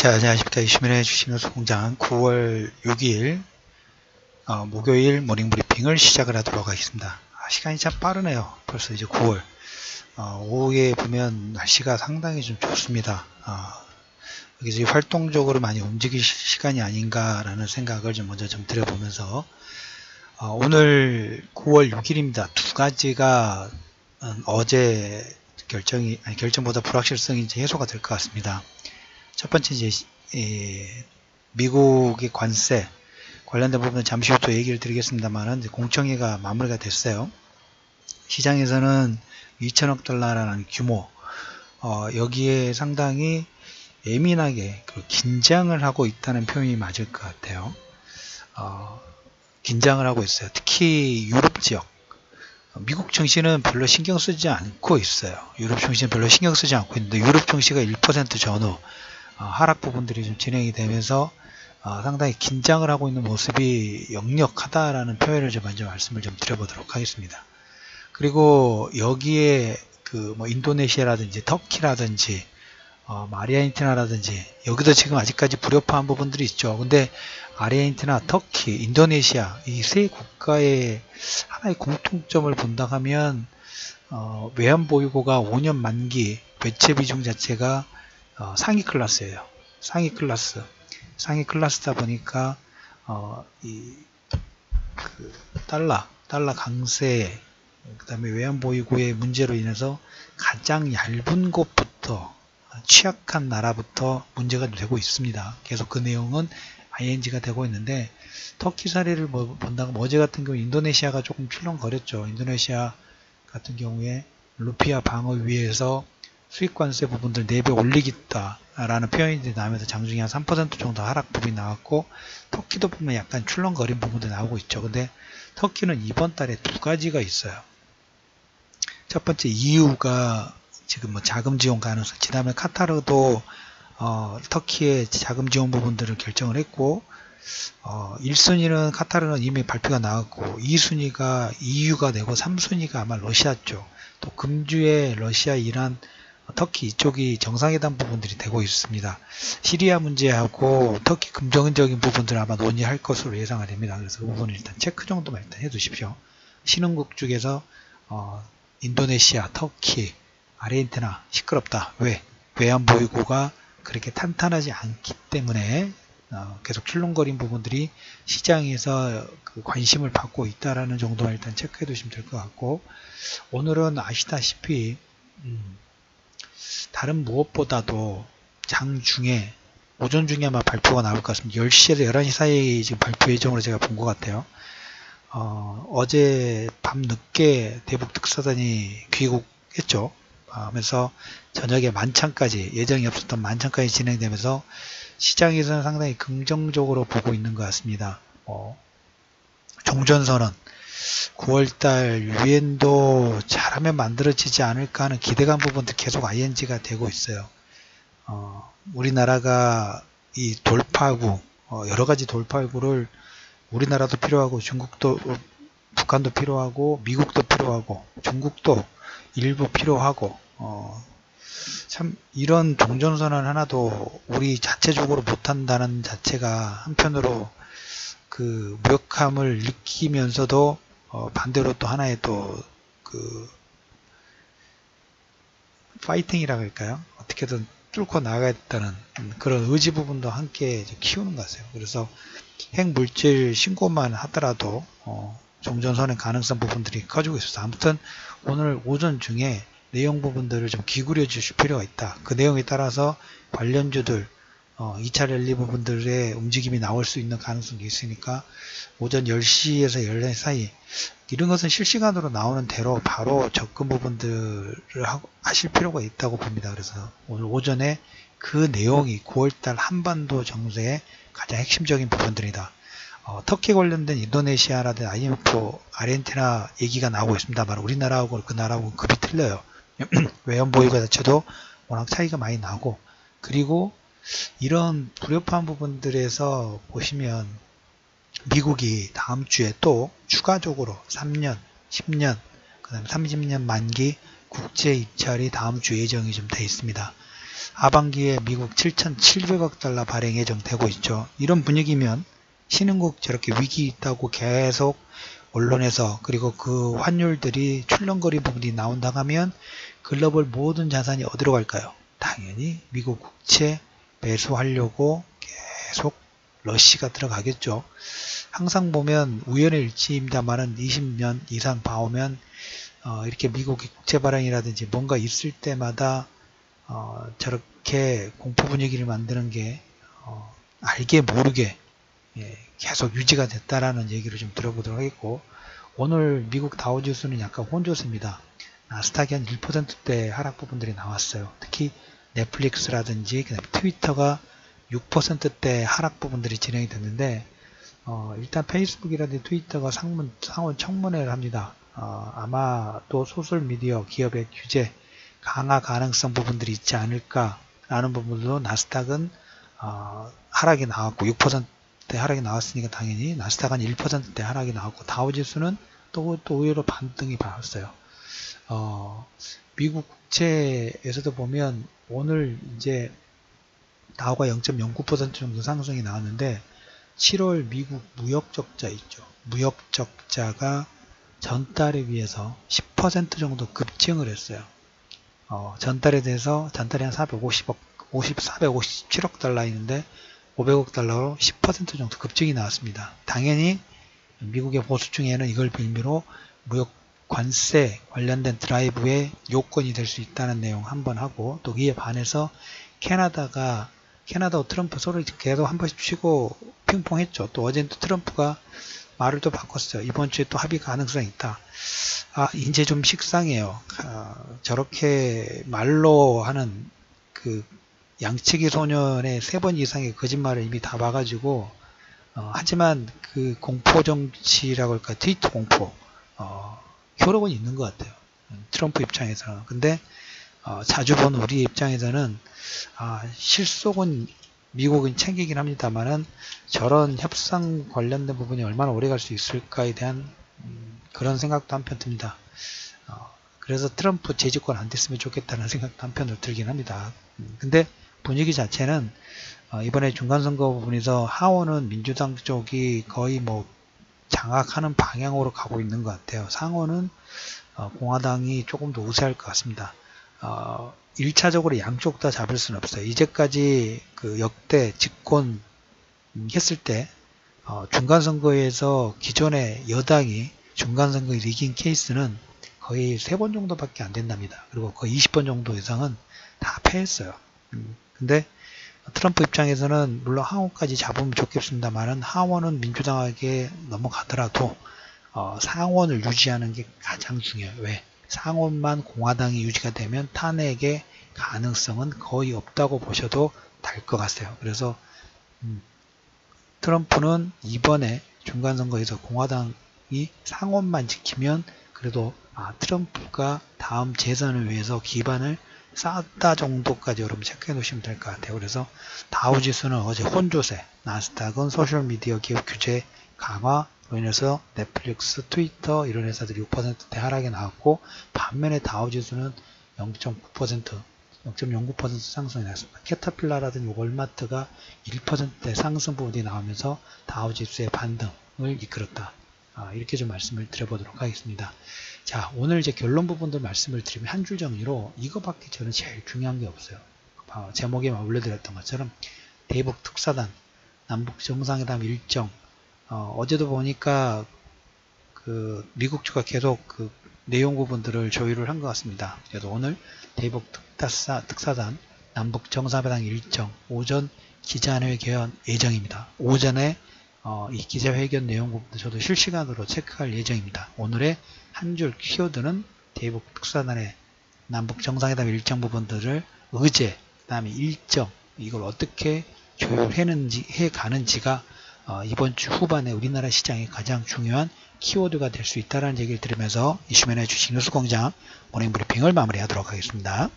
자, 안녕하십니까. 이시민의 주식노수 공장 9월 6일 어, 목요일 모닝 브리핑을 시작을 하도록 하겠습니다. 아, 시간이 참 빠르네요. 벌써 이제 9월. 어, 오후에 보면 날씨가 상당히 좀 좋습니다. 어, 여기서 활동적으로 많이 움직일 시간이 아닌가라는 생각을 좀 먼저 좀 드려보면서 어, 오늘 9월 6일입니다. 두 가지가 음, 어제 결정이 아니 결정보다 불확실성이 이제 해소가 될 것 같습니다. 첫 번째 이제 에, 미국의 관세 관련된 부분은 잠시 후 또 얘기를 드리겠습니다만 공청회가 마무리가 됐어요. 시장에서는 2천억 달러라는 규모 어, 여기에 상당히 예민하게 긴장을 하고 있다는 표현이 맞을 것 같아요. 어, 긴장을 하고 있어요. 특히 유럽 지역 미국 증시는 별로 신경 쓰지 않고 있어요. 유럽 증시는 별로 신경 쓰지 않고 있는데 유럽 증시가 1% 전후 어, 하락 부분들이 좀 진행이 되면서 어, 상당히 긴장을 하고 있는 모습이 역력하다라는 표현을 좀 먼저 말씀을 좀 드려보도록 하겠습니다. 그리고 여기에 그 뭐 인도네시아라든지 터키라든지 어, 아르헨티나라든지 여기도 지금 아직까지 불협화한 부분들이 있죠. 근데 아르헨티나, 터키, 인도네시아 이 세 국가의 하나의 공통점을 본다 하면 어, 외환 보유고가 5년 만기 외채 비중 자체가 어, 상위 클래스예요. 상위 클래스. 상위 클래스다 보니까 어, 이 그 달러, 달러 강세, 그 다음에 외환 보유고의 문제로 인해서 가장 얇은 곳부터 취약한 나라부터 문제가 되고 있습니다. 계속 그 내용은 ING가 되고 있는데 터키 사례를 뭐 본다면 어제 같은 경우 인도네시아가 조금 출렁거렸죠. 인도네시아 같은 경우에 루피아 방어 위에서 수익관세 부분들 4배 올리겠다라는 표현이 나오면서 장중에 한 3% 정도 하락 부분이 나왔고 터키도 보면 약간 출렁거린 부분도 나오고 있죠. 근데 터키는 이번 달에 두 가지가 있어요. 첫 번째 이유가 지금 뭐 자금 지원 가능성, 그 다음에 카타르도 어, 터키의 자금 지원 부분들을 결정을 했고 어, 1순위는 카타르는 이미 발표가 나왔고 2순위가 EU가 되고 3순위가 아마 러시아 쪽, 또 금주의 러시아, 이란, 터키 이쪽이 정상회담 부분들이 되고 있습니다. 시리아 문제하고 터키 긍정적인 부분들 아마 논의할 것으로 예상이 됩니다. 그래서 그 부분을 일단 체크 정도만 일단 해두십시오. 신흥국 쪽에서 어, 인도네시아, 터키, 아르헨티나 시끄럽다. 왜? 외환 보유고가 그렇게 탄탄하지 않기 때문에 어, 계속 출렁거린 부분들이 시장에서 그 관심을 받고 있다라는 정도만 일단 체크해 두시면 될 것 같고 오늘은 아시다시피 음, 다른 무엇보다도 장 중에 오전 중에 아마 발표가 나올 것 같습니다. 10시에서 11시 사이 지금 발표 예정으로 제가 본 것 같아요. 어, 제밤 늦게 대북 특사단이 귀국했죠. 하면서 저녁에 만찬까지 예정이 없었던 만찬까지 진행되면서 시장에서는 상당히 긍정적으로 보고 있는 것 같습니다. 어, 종전선언 9월달 유엔도 잘하면 만들어지지 않을까 하는 기대감 부분도 계속 ING가 되고 있어요. 어, 우리나라가 이 돌파구, 어, 여러 가지 돌파구를 우리나라도 필요하고 중국도, 북한도 필요하고 미국도 필요하고 중국도 일부 필요하고 어, 참 이런 종전선언 하나도 우리 자체적으로 못한다는 자체가 한편으로 그 무력함을 느끼면서도 어, 반대로 또 하나의 또그 파이팅이라고 할까요? 어떻게든 뚫고 나가겠다는 그런 의지 부분도 함께 키우는 것 같아요. 그래서 핵물질 신고만 하더라도 어, 종전선의 가능성 부분들이 커지고 있어서 아무튼 오늘 오전 중에 내용 부분들을 좀 기울여 주실 필요가 있다. 그 내용에 따라서 관련주들 어, 2차 랠리 부분들의 움직임이 나올 수 있는 가능성이 있으니까 오전 10시에서 11시 사이 이런 것은 실시간으로 나오는 대로 바로 접근 부분들을 하실 필요가 있다고 봅니다. 그래서 오늘 오전에 그 내용이 9월달 한반도 정세의 가장 핵심적인 부분들이다. 어, 터키 관련된 인도네시아라든 IMF, 아르헨티나 얘기가 나오고 있습니다만 우리나라하고 그 나라하고 급이 틀려요. 외연 보유가 자체도 워낙 차이가 많이 나고 그리고 이런 불협화한 부분들에서 보시면 미국이 다음 주에 또 추가적으로 3년, 10년, 그 다음에 30년 만기 국제 입찰이 다음 주 예정이 좀 돼 있습니다. 하반기에 미국 7,700억 달러 발행 예정되고 있죠. 이런 분위기면 신흥국 저렇게 위기 있다고 계속 언론에서 그리고 그 환율들이 출렁거리 부분이 나온다 하면 글로벌 모든 자산이 어디로 갈까요? 당연히 미국 국채 매수하려고 계속 러시가 들어가겠죠. 항상 보면 우연의 일치입니다만은 20년 이상 봐오면 어, 이렇게 미국의 국채 발행이라든지 뭔가 있을 때마다 어, 저렇게 공포 분위기를 만드는 게 어, 알게 모르게 예, 계속 유지가 됐다라는 얘기를 좀 들어보도록 하겠고 오늘 미국 다우지수는 약간 혼조세입니다. 나스닥이 한 1%대 하락 부분들이 나왔어요. 특히 넷플릭스라든지 트위터가 6%대 하락 부분들이 진행이 됐는데 어, 일단 페이스북이라든지 트위터가 상문, 상원 청문회를 합니다. 어, 아마 또 소셜미디어 기업의 규제 강화 가능성 부분들이 있지 않을까라는 부분도 나스닥은 어, 하락이 나왔고 6%대 하락이 나왔으니까 당연히 나스닥은 1%대 하락이 나왔고 다우지수는 또, 또 의외로 반등이 나왔어요. 어, 미국 국채에서도 보면 오늘 이제 다우가 0.09% 정도 상승이 나왔는데 7월 미국 무역 적자 있죠. 무역 적자가 전달에 비해서 10% 정도 급증을 했어요. 어, 전달에 대해서 전달이 한 450억, 50, 457억 달러 있는데 500억 달러로 10% 정도 급증이 나왔습니다. 당연히 미국의 보수층에는 이걸 빌미로 무역 관세 관련된 드라이브의 요건이 될 수 있다는 내용 한번 하고 또 이에 반해서 캐나다가 캐나다 트럼프 서로 계속 한 번씩 치고 핑퐁 했죠. 또 어제는 또 트럼프가 말을 또 바꿨어요. 이번 주에 또 합의 가능성이 있다. 아, 이제 좀 식상해요. 아, 저렇게 말로 하는 그 양치기 소년의 세 번 이상의 거짓말을 이미 다 봐가지고, 어, 하지만 그 공포 정치라고 할까, 트위터 공포, 어, 효력은 있는 것 같아요. 트럼프 입장에서는. 근데, 어, 자주 본 우리 입장에서는, 아, 실속은 미국은 챙기긴 합니다만은 저런 협상 관련된 부분이 얼마나 오래 갈 수 있을까에 대한 음, 그런 생각도 한편 듭니다. 어, 그래서 트럼프 재집권 안 됐으면 좋겠다는 생각도 한편으로 들긴 합니다. 음, 근데 분위기 자체는 어, 이번에 중간선거 부분에서 하원은 민주당 쪽이 거의 뭐 장악하는 방향으로 가고 있는 것 같아요. 상원은 어, 공화당이 조금 더 우세할 것 같습니다. 어, 1차적으로 양쪽 다 잡을 수는 없어요. 이제까지 그 역대 집권 했을 때 어, 중간선거에서 기존의 여당이 중간선거에 이긴 케이스는 거의 3번 정도밖에 안 된답니다. 그리고 거의 20번 정도 이상은 다 패했어요. 음, 근데 트럼프 입장에서는 물론 하원까지 잡으면 좋겠습니다만은 하원은 민주당에게 넘어가더라도 어, 상원을 유지하는 게 가장 중요해요. 왜? 상원만 공화당이 유지가 되면 탄핵의 가능성은 거의 없다고 보셔도 될 것 같아요. 그래서 음, 트럼프는 이번에 중간 선거에서 공화당이 상원만 지키면 그래도 아, 트럼프가 다음 재선을 위해서 기반을 쌓았다 정도까지 여러분 체크해 놓으시면 될 것 같아요. 그래서 다우지수는 어제 혼조세, 나스닥은 소셜미디어 기업 규제 강화, 로 인해서 넷플릭스, 트위터 이런 회사들이 6%대 하락이 나왔고 반면에 다우지수는 0.9% 0.09% 상승이 났습니다. 캐터필라라든지 월마트가 1%대 상승 부분이 나오면서 다우지수의 반등을 이끌었다. 아, 이렇게 좀 말씀을 드려보도록 하겠습니다. 자, 오늘 이제 결론 부분들 말씀을 드리면 한 줄 정리로 이거밖에 저는 제일 중요한 게 없어요. 제목에 올려드렸던 것처럼 대북 특사단, 남북 정상회담 일정, 어, 제도 보니까 그 미국 측과 계속 그 내용 부분들을 조율을 한 것 같습니다. 그래서 오늘 대북 특사사, 특사단 남북 정상회담 일정 오전 기자회견 예정입니다. 오전에 어, 이 기자회견 내용 부분도 저도 실시간으로 체크할 예정입니다. 오늘의 한 줄 키워드는 대북 특사단의 남북 정상회담 일정 부분들을 의제, 그 다음에 일정 이걸 어떻게 조율해는지 해 가는지가 어, 이번 주 후반에 우리나라 시장이 가장 중요한 키워드가 될 수 있다는 얘기를 들으면서 이슈맨의 주식 뉴스 공장 모닝 브리핑을 마무리하도록 하겠습니다.